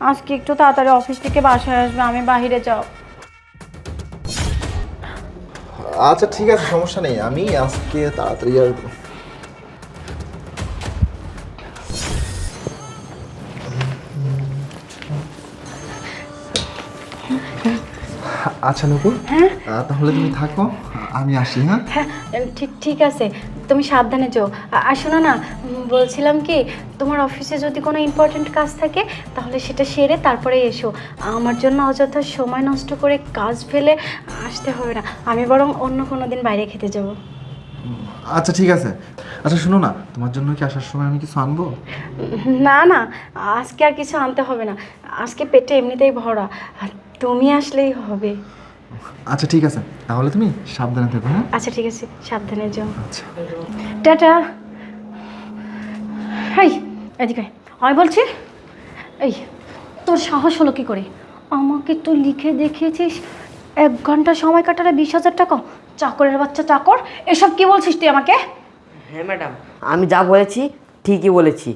আজকে একটু তাড়াতাড়ি অফিস থেকে বাসায় আসবে আমি বাইরে যাও। আচ্ছা ঠিক আছে সমস্যা নেই আমি আজকে তাড়াতাড়ি আসব। আচ্ছা নুপুর। আহ, তাহলে তুমি থাকো আমি আসি হ্যাঁ? হ্যাঁ ঠিক ঠিক আছে। তুমি সাবধানে যাও। আর শোনো না বলছিলাম কি তোমার অফিসে যদি কোনো ইম্পর্ট্যান্ট কাজ থাকে তাহলে সেটা সেরে তারপরে এসো। আমার জন্য অযথা সময় নষ্ট করে কাজ ফেলে আসতে হবে না। আমি বরং অন্য কোনো দিন বাইরে খেতে যাব। আচ্ছা ঠিক আছে। আচ্ছা শোনো না তোমার জন্য কি আসার সময় আমি কিছু আনব? না না আজকে আর কিছু আনতে হবে না। আজকে পেটে এমনিতেই ভরা। আর তুমি আসলেই হবে। আচ্ছা ঠিক আছে। তাহলে তুমি সাবধানে থেকো হ্যাঁ? আচ্ছা ঠিক আছে। সাবধানে যাও। আচ্ছা। টাটা। এই এদিকে আয়। আমি বলছি? এই তোর সাহস হলো কি করে? আমাকে তো লিখে দেখিয়েছিস এক ঘণ্টা সময় কাটালে বিশ হাজার টাকা? চাকরের বাচ্চা চাকর? এসব কি বলছিস তুই আমাকে? হ্যাঁ ম্যাডাম আমি যা বলেছি ঠিকই বলেছি।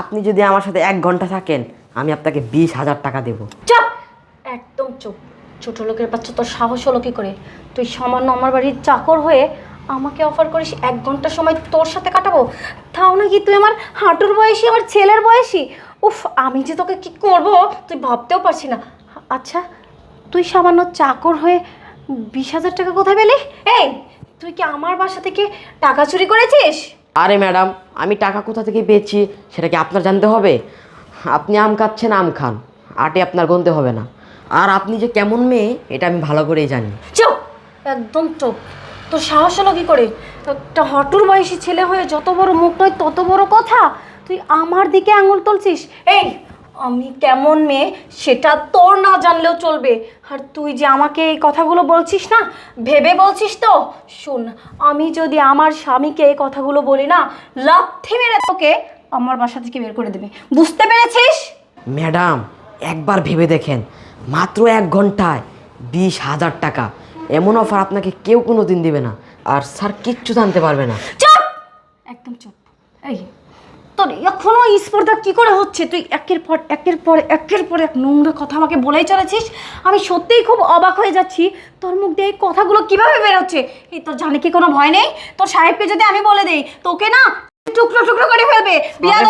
আপনি যদি আমার সাথে এক ঘণ্টা থাকেন আমি আপনাকে বিশ হাজার টাকা দেবো। চুপ! একদম চুপ। ছোট লোকের বাচ্চা তোর সাহস হলো কি করে? তুই সামান্য আমার বাড়ির চাকর হয়ে আমাকে অফার করিস, এক ঘণ্টা সময় তোর সাথে কাটাবো? তাও নাকি তুই আমার হাঁটুর বয়সী, আমার ছেলের বয়সী? উফ, আমি যে তোকে কি করব? তুই ভাবতেও পারছি না। আচ্ছা তুই সামান্য চাকর হয়ে বিশ হাজার টাকা কোথায় পেলি? এই, তুই কি আমার বাসা থেকে টাকা চুরি করেছিস? আরে ম্যাডাম, আমি টাকা কোথা থেকে পেয়েছি সেটা কি আপনার জানতে হবে? আপনি আম খাচ্ছেন, আম খান। আটে আপনার গুনতে হবে না। আর আপনি যে কেমন মেয়ে এটা আমি ভালো করেই জানি। চুপ! একদম চুপ। তোর সাহস হলো কি করে? একটা হটুর বয়সী ছেলে হয়ে যত বড় মুখ নয় তত বড় কথা। তুই আমার দিকে আঙুল তুলছিস? এই আমি কেমন মেয়ে সেটা তোর না জানলেও চলবে। আর তুই যে আমাকে এই কথাগুলো বলছিস না ভেবে বলছিস তো? শোন আমি যদি আমার স্বামীকে এই কথাগুলো বলি না লাথি মেরে তোকে আমার বাসা থেকে বের করে দেবে। বুঝতে পেরেছিস? ম্যাডাম একবার ভেবে দেখেন। মাত্র এক ঘন্টায় বিশ হাজার টাকা। এমন অফার আপনাকে কেউ কোনো দিন দিবে না। আর স্যার কিচ্ছু জানতে পারবে না। চুপ! একদম চুপ। এই তোর এখনও স্পর্ধা কি করে হচ্ছে? তুই একের পর একের পর একের পর এক নোংরা কথা আমাকে বলেই চলেছিস? আমি সত্যিই খুব অবাক হয়ে যাচ্ছি। তোর মুখ দিয়ে এই কথাগুলো কীভাবে বেরোচ্ছে এই তোর জানে কি কোনো ভয় নেই? তোর সাহেবকে যদি আমি বলে দেই তোকে না টুকরো টুকরো করে ফেলবে।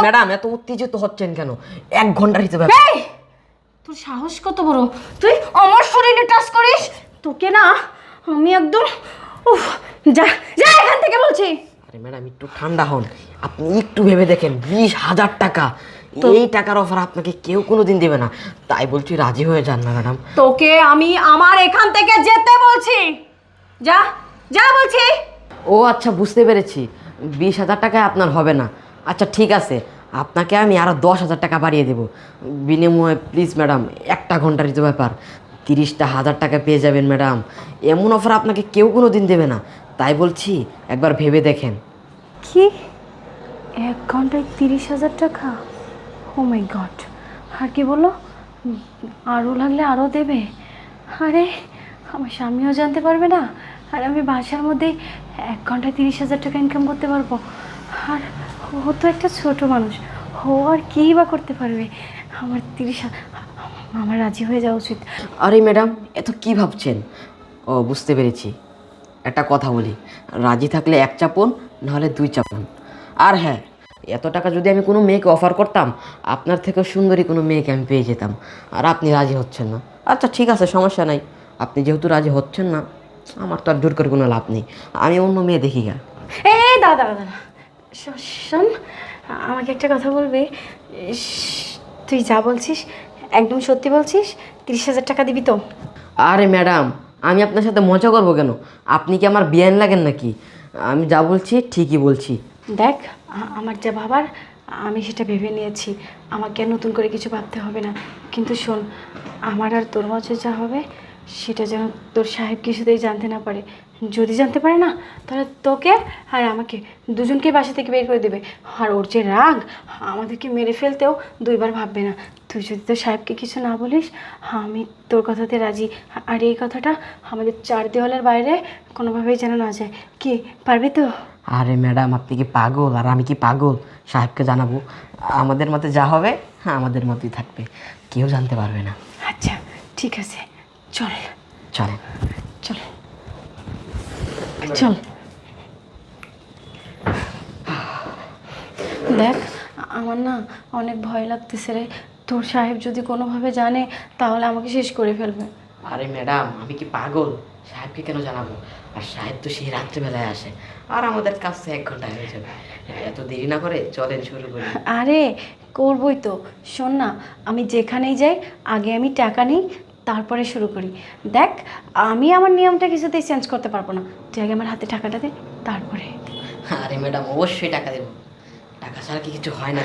ম্যাডাম এত উত্তেজিত হচ্ছেন কেন? এক ঘণ্টার হিসেবে তোর সাহস কত বড়? তুই আমার শরীরে টাচ করিস? তোকে না আমি একদম উফ যা যা এখান থেকে বলছি। আরে ম্যাডাম একটু ঠান্ডা হন। আপনি একটু ভেবে দেখেন বিশ হাজার টাকা। এই টাকার অফার আপনাকে কেউ কোনো দিন দেবে না। তাই বলছি রাজি হয়ে যান না ম্যাডাম। তোকে আমি আমার এখান থেকে যেতে বলছি। যা যা বলছি। ও আচ্ছা বুঝতে পেরেছি। বিশ হাজার টাকায় আপনার হবে না। আচ্ছা ঠিক আছে। আপনাকে আমি আরও দশ হাজার টাকা বাড়িয়ে দেবো। বিনিময়ে প্লিজ ম্যাডাম একটা ঘণ্টার তো ব্যাপার। তিরিশটা হাজার টাকা পেয়ে যাবেন ম্যাডাম এমন অফার আপনাকে কেউ কোনো দিন দেবে না। তাই বলছি, একবার ভেবে দেখেন। কি? এক ঘন্টায় তিরিশ হাজার টাকা? ও মাই গড আর কি বলল আরও লাগলে আরও দেবে। আরে, আমার স্বামীও জানতে পারবে না। আর আমি বাসার মধ্যে এক ঘন্টায় তিরিশ হাজার টাকা ইনকাম করতে পারব। আর ও তো একটা ছোট মানুষ। ও আর কী বা করতে পারবে? আমার তিরিশ আমার রাজি হয়ে যাওয়া উচিত। আরে ম্যাডাম এত কি ভাবছেন? ও বুঝতে পেরেছি। একটা কথা বলি রাজি থাকলে এক চাপন নাহলে দুই চাপন। আর হ্যাঁ এত টাকা যদি আমি কোনো মেয়েকে অফার করতাম আপনার থেকে সুন্দরী কোনো মেয়েকে আমি পেয়ে যেতাম। আর আপনি রাজি হচ্ছেন না। আচ্ছা ঠিক আছে সমস্যা নাই। আপনি যেহেতু রাজি হচ্ছেন না আমার তো আর জোর করে কোনো লাভ নেই। আমি অন্য মেয়ে দেখি গা। এই দাদা দাদা শোন আমাকে একটা কথা বলবি? তুই যা বলছিস একদম সত্যি বলছিস? তিরিশ হাজার টাকা দিবি তো। আরে ম্যাডাম আমি আপনার সাথে মজা করব কেন? আপনি কি আমার বিয়ান লাগেন নাকি? আমি যা বলছি ঠিকই বলছি। দেখ আমার যা ভাবার আমি সেটা ভেবে নিয়েছি। আমাকে নতুন করে কিছু ভাবতে হবে না। কিন্তু শোন আমার আর তোর মাঝে যা হবে সেটা যেন তোর সাহেব কিছুতেই জানতে না পারে। যদি জানতে পারে না তাহলে তোকে আর আমাকে দুজনকে বাসা থেকে বের করে দেবে। আর ওর যে রাগ আমাদেরকে মেরে ফেলতেও দুইবার ভাববে না। তুই যদি তোর সাহেবকে কিছু না বলিস আমি তোর কথাতে রাজি। আর এই কথাটা আমাদের চার দেওয়ালের বাইরে কোনোভাবেই যেন না যায়। কি পারবি তো? আরে ম্যাডাম আপনি কি পাগল? আর আমি কি পাগল? সাহেবকে জানাব। আমাদের মতে যা হবে হ্যাঁ আমাদের মতেই থাকবে। কেউ জানতে পারবে না। আচ্ছা ঠিক আছে। চল। চলেন চল। চল। দেখ আমার না অনেক ভয় লাগতেছে রে। তোর সাহেব যদি কোনোভাবে জানে তাহলে আমাকে শেষ করে ফেলবে। আরে ম্যাডাম আমি কি পাগল? সাহেবকে কেন জানাব? আর সাহেব তো সেই রাত্রেবেলায় আসে। আর আমাদের কাজ তো এক ঘণ্টা হয়ে যাবে। এত দেরি না করে চলেন শুরু করি। আরে করবই তো। শোন না আমি যেখানেই যাই আগে আমি টাকা নিই তারপরে শুরু করি। দেখ আমি আমার নিয়মটা কিছুতেই চেঞ্জ করতে পারব না। তুই আগে আমার হাতে টাকাটা দে তারপরে। আরে ম্যাডাম অবশ্যই টাকা দেব। টাকা ছাড়া কি কিছু হয় না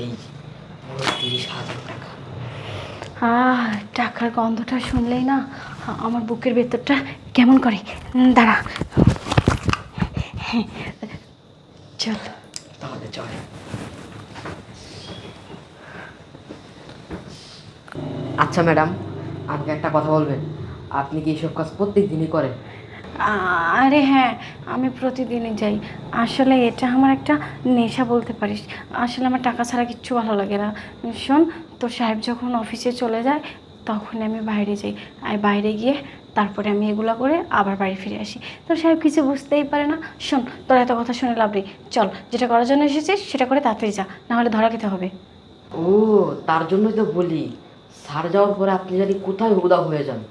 এই তিরিশ হাজার টাকা। আহ টাকার গন্ধটা শুনলেই না আমার বুকের ভেতরটা কেমন করে দাঁড়া হ্যাঁ, চল তাহলে চলে আচ্ছা ম্যাডাম আমাকে একটা কথা বলবেন। আপনি কি এইসব কাজ প্রত্যেক দিনই করেন আরে হ্যাঁ আমি প্রতিদিনই যাই। আসলে এটা আমার একটা নেশা বলতে পারিস। আসলে আমার টাকা ছাড়া কিচ্ছু ভালো লাগে না। শোন তোর সাহেব যখন অফিসে চলে যায় তখন আমি বাইরে যাই। আর বাইরে গিয়ে তারপরে আমি এগুলো করে আবার বাড়ি ফিরে আসি। তোর সাহেব কিছু বুঝতেই পারে না। শোন তোর এত কথা শুনে লাভ নেই। চল যেটা করার জন্য এসেছিস সেটা করে তাড়াতাড়ি যা। নাহলে ধরা খেতে হবে। ও তার জন্যই তো বলি। সার যাওয়ার পরে আপনি জানি কোথায় উদাও হয়ে যান।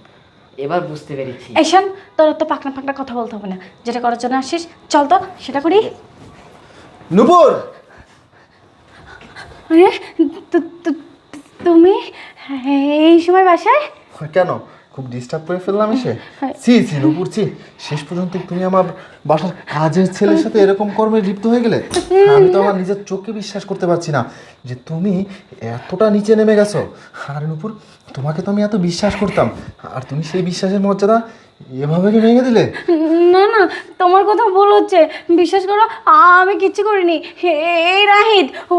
এবার বুঝতে পেরেছি। এই শোন তোর তো পাকনা পাকনা কথা বলতে হবে না। যেটা করার জন্য আসিস চল তো সেটা করি। নুপুর! আরে তু- তু- তুমি? এই সময় বাসায়? কেন? খুব ডিস্টার্ব করে ফেললাম এসে। সি সি নুপুর সি শেষ পর্যন্ত তুমি আমার বাসার কাজের ছেলের সাথে এরকম কর্মে লিপ্ত হয়ে গেলে আমি তো আমার নিজের চোখে বিশ্বাস করতে পারছি না যে তুমি এতটা নিচে নেমে গেছো। আর নুপুর তোমাকে তো আমি এত বিশ্বাস করতাম। আর তুমি সেই বিশ্বাসের মর্যাদা এভাবে কি ভেঙে দিলে? না না তোমার কথা ভুল হচ্ছে। বিশ্বাস করো আমি কিচ্ছু করিনি। এই রাহিত ও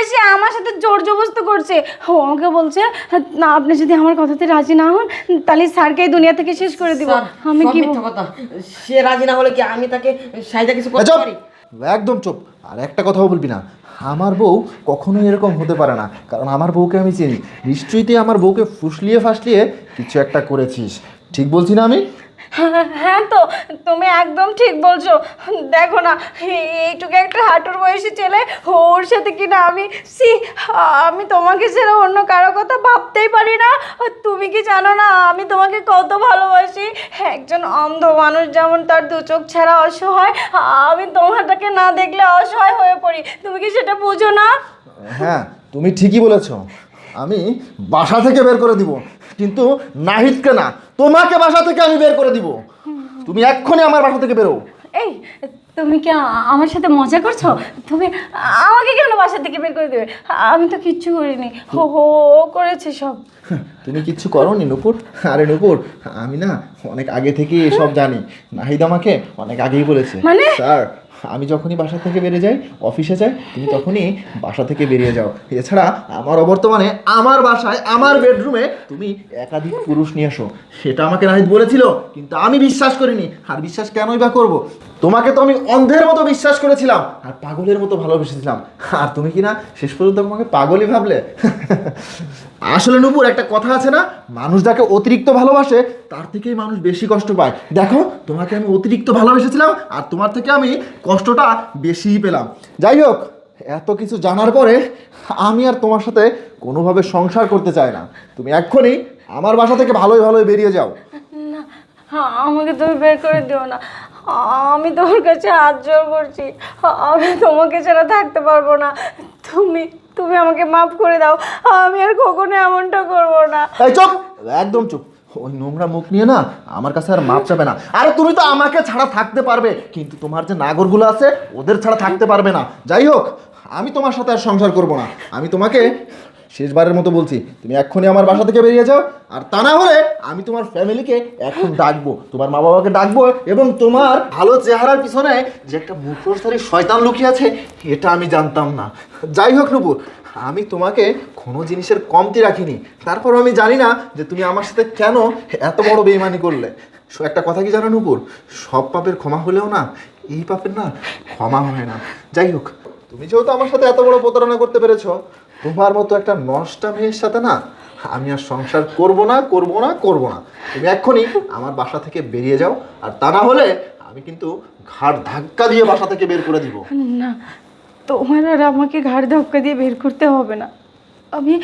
এসে আমার সাথে জোর জবস্ত করছে। ও আমাকে বলছে না আপনি যদি আমার কথাতে রাজি না হন তাহলে স্যারকে এই দুনিয়া থেকে শেষ করে দিব। আমি কি কথা। সে রাজি না হলে কি আমি তাকে সাইডা কিছু করতে পারি? একদম চুপ। আর একটা কথাও বলবি না। আমার বউ কখনোই এরকম হতে পারে না, কারণ আমার বউকে আমি চিনি। নিশ্চয়ই তুই আমার বউকে ফুসলিয়ে ফাসলিয়ে কিছু একটা করেছিস। ঠিক বলছি না আমি? হ্যাঁ তো, তুমি একদম ঠিক বলছো। দেখো না, এইটুকু একটা হাঁটুর বয়সী ছেলে, ওর সাথে কি না আমি সি আমি তোমাকে ছাড়া অন্য কারও কথা ভাবতেই পারি না। তুমি কি জানো না, আমি তোমাকে কত ভালোবাসি। একজন অন্ধ মানুষ যেমন তার দু চোখ ছাড়া অসহায়, আমি তোমারটাকে না দেখলে অসহায় হয়ে পড়ি। তুমি কি সেটা বুঝো না? হ্যাঁ তুমি ঠিকই বলেছ। আমি বাসা থেকে বের করে দিব। কিন্তু নাহিদকে না তোমাকে বাসা থেকে আমি বের করে দিব। তুমি এক্ষুনি আমার বাসা থেকে বেরো। এই তুমি কি আমার সাথে মজা করছ? তুমি আমাকে কেন বাসা থেকে বের করে দেবে? আমি তো কিচ্ছু করিনি। হো হো করেছে সব। তুমি কিচ্ছু করো নি নুপুর? আরে নুপুর আমি না অনেক আগে থেকেই এসব জানি। নাহিদ আমাকে অনেক আগেই বলেছে। মানে? স্যার আমি যখনই বাসা থেকে বেরিয়ে যাই অফিসে যাই, তুমি তখনই বাসা থেকে বেরিয়ে যাও। এছাড়া আমার অবর্তমানে আমার বাসায়, আমার বেডরুমে তুমি একাধিক পুরুষ নিয়ে আসো সেটা আমাকে নাহিদ বলেছিল, কিন্তু আমি বিশ্বাস করিনি। আর বিশ্বাস কেনই বা করব? তোমাকে তো আমি অন্ধের মতো বিশ্বাস করেছিলাম, আর পাগলের মতো ভালোবেসেছিলাম। আর তুমি কি না, শেষ পর্যন্ত আমাকে পাগলই ভাবলে? আসলে নুপুর, একটা কথা আছে না, মানুষ যাকে অতিরিক্ত ভালোবাসে, তার থেকেই মানুষ বেশি কষ্ট পায়। দেখো, তোমাকে আমি অতিরিক্ত ভালোবেসেছিলাম, আর তোমার থেকে আমি কষ্টটা বেশিই পেলাম। যাই হোক এত কিছু জানার পরে আমি আর তোমার সাথে কোনোভাবে সংসার করতে চাই না। তুমি এক্ষুনি আমার বাসা থেকে ভালোই ভালোই বেরিয়ে যাও। না আমাকে তুমি বের করে দিও না। আমি তোমার কাছে হাত জোর করছি। আমি তোমাকে ছাড়া থাকতে পারব না। তুমি তুমি আমাকে মাফ করে দাও। আমি আর কখনো এমনটা করব না। চুপ একদম চুপ। ওই নোংরা মুখ নিয়ে না আমার কাছে আর মাপ চাবে না। আরে তুমি তো আমাকে ছাড়া থাকতে পারবে, কিন্তু তোমার যে নাগরগুলো আছে, ওদের ছাড়া থাকতে পারবে না। যাই হোক, আমি তোমার সাথে আর সংসার করব না। আমি তোমাকে শেষবারের মতো বলছি, তুমি এক্ষুনি আমার বাসা থেকে বেরিয়ে যাও, আর তা না হলে আমি তোমার ফ্যামিলিকে এখন ডাকবো। তোমার মা বাবাকে ডাকবো এবং তোমার ভালো চেহারার পিছনে যে একটা মুখোশধারী শয়তান লুকিয়ে আছে, এটা আমি জানতাম না। যাই হোক, নুপুর আমি তোমাকে কোনো জিনিসের কমতি রাখিনি। তারপর আমি জানি না যে তুমি আমার সাথে কেন এত বড় বেইমানি করলে। একটা কথা কি জানো নুপুর? সব পাপের ক্ষমা হলেও না, এই পাপের না ক্ষমা হয় না। যাই হোক, তুমি যেহেতু আমার সাথে এত বড় প্রতারণা করতে পেরেছ, তোমার মতো একটা নষ্টা মেয়ের সাথে না আমি আর সংসার করব না করব না করব না। তুমি এক্ষুনি আমার বাসা থেকে বেরিয়ে যাও, আর তা না হলে আমি কিন্তু ঘাড় ধাক্কা দিয়ে বাসা থেকে বের করে দিব। না তোমার আর আমাকে ঘাড় ধাক্কা দিয়ে বের করতে হবে না। আমি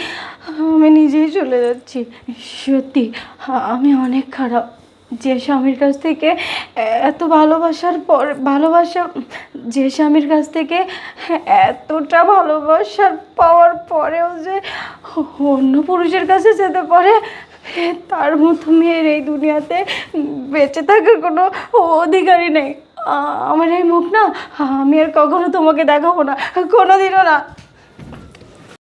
আমি নিজেই চলে যাচ্ছি। সত্যি, আমি অনেক খারাপ। যে স্বামীর কাছ থেকে এত ভালোবাসার পর, ভালোবাসা, যে স্বামীর কাছ থেকে এতটা ভালোবাসার পাওয়ার পরেও যে অন্য পুরুষের কাছে যেতে পারে, তার মতো মেয়ের এই দুনিয়াতে বেঁচে থাকার কোনো অধিকারই নেই। আমার এই মুখ না আমি আর কখনো তোমাকে দেখাবো না কোনোদিনও না।